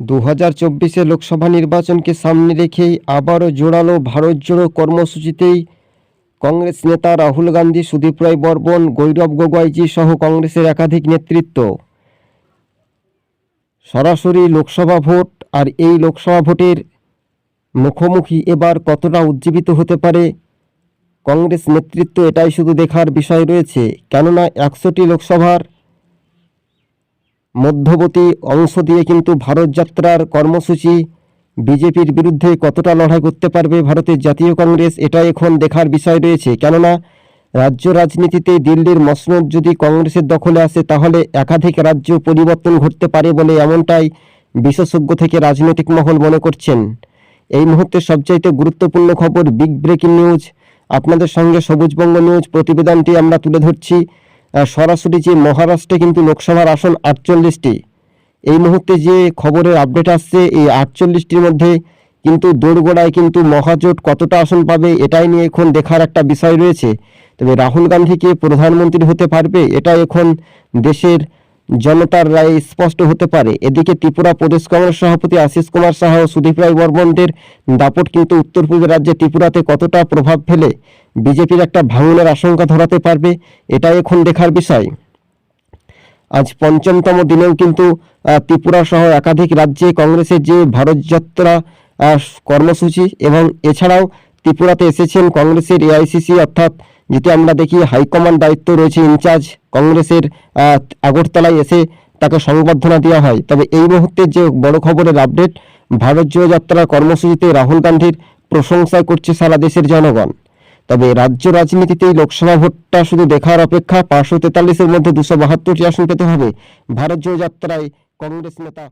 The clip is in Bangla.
দু হাজার চব্বিশে লোকসভা নির্বাচনকে সামনে রেখেই আবারও জোরালো ভারত জোড়ো কর্মসূচিতেই কংগ্রেস নেতা রাহুল গান্ধী, সুদীপ রায় বর্মন, গৌরব গগৈজি সহ কংগ্রেসের একাধিক নেতৃত্ব। সরাসরি লোকসভা ভোট আর এই লোকসভা ভোটের মুখোমুখি এবার কতটা উজ্জীবিত হতে পারে? কংগ্রেস নেতৃত্ব এটাই শুধু দেখার বিষয় রয়েছে, কেননা একশোটি লোকসভার মধ্যবর্তী অংশ দিয়ে কিন্তু ভারত যাত্রার কর্মসূচি বিজেপির বিরুদ্ধে কতটা লড়াই করতে পারবে ভারতের জাতীয় কংগ্রেস, এটা এখন দেখার বিষয় রয়েছে। কেননা, রাজ্য রাজনীতিতে দিল্লির মসনদ যদি কংগ্রেসের দখলে আসে, তাহলে একাধিক রাজ্য পরিবর্তন ঘটতে পারে বলে এমনটাই বিশেষজ্ঞ থেকে রাজনৈতিক মহল মনে করছেন। এই মুহূর্তে সবচাইতে গুরুত্বপূর্ণ খবর বিগ ব্রেকিং নিউজ আপনাদের সঙ্গে সবুজবঙ্গ নিউজ প্রতিবেদনটি আমরা তুলে ধরছি। সরাসরি যে মহারাষ্ট্রে কিন্তু লোকসভার আসন আটচল্লিশটি। এই মুহূর্তে যে খবরের আপডেট আসছে, এই আটচল্লিশটির মধ্যে কিন্তু দোরগোড়ায় কিন্তু মহাজোট কতটা আসন পাবে, এটাই নিয়ে এখন দেখার একটা বিষয় রয়েছে। তবে রাহুল গান্ধীকে প্রধানমন্ত্রী হতে পারবে, এটা এখন দেশের জনতার রায় স্পষ্ট হতে পারে। এদিকে ত্রিপুরা প্রদেশ কংগ্রেস সভাপতি আশিস কুমার সাহা ও সুদীপ রায় বর্মনদের দাপট কিন্তু উত্তর পূর্ব রাজ্যে ত্রিপুরাতে কতটা প্রভাব ফেলে, বিজেপির একটা ভাঙনের আশঙ্কা ধরাতে পারবে, এটাই এখন দেখার বিষয়। আজ পঞ্চমতম দিনেও কিন্তু ত্রিপুরা সহ একাধিক রাজ্যে কংগ্রেসের যে ভারত যাত্রা কর্মসূচি এবং এছাড়াও ত্রিপুরাতে এসেছেন কংগ্রেসের এআইসিসি অর্থাৎ যেটি আমরা দেখি হাইকমান্ড দায়িত্ব রয়েছে ইনচার্জ কংগ্রেসের আগরতলায় এসে তাকে সংবর্ধনা দেওয়া হয়। তবে এই মুহূর্তে যে বড় খবরের আপডেট ভারত জোড়ো যাত্রার কর্মসূচিতে রাহুল গান্ধীর প্রশংসা করছে সারা দেশের জনগণ। তবে রাজ্য রাজনীতিতেই লোকসভা ভোটটা শুধু দেখার অপেক্ষা, পাঁচশো তেতাল্লিশের মধ্যে দুশো বাহাত্তরটি আসন পেতে হবে। ভারত জোড়ো যাত্রায় কংগ্রেস নেতা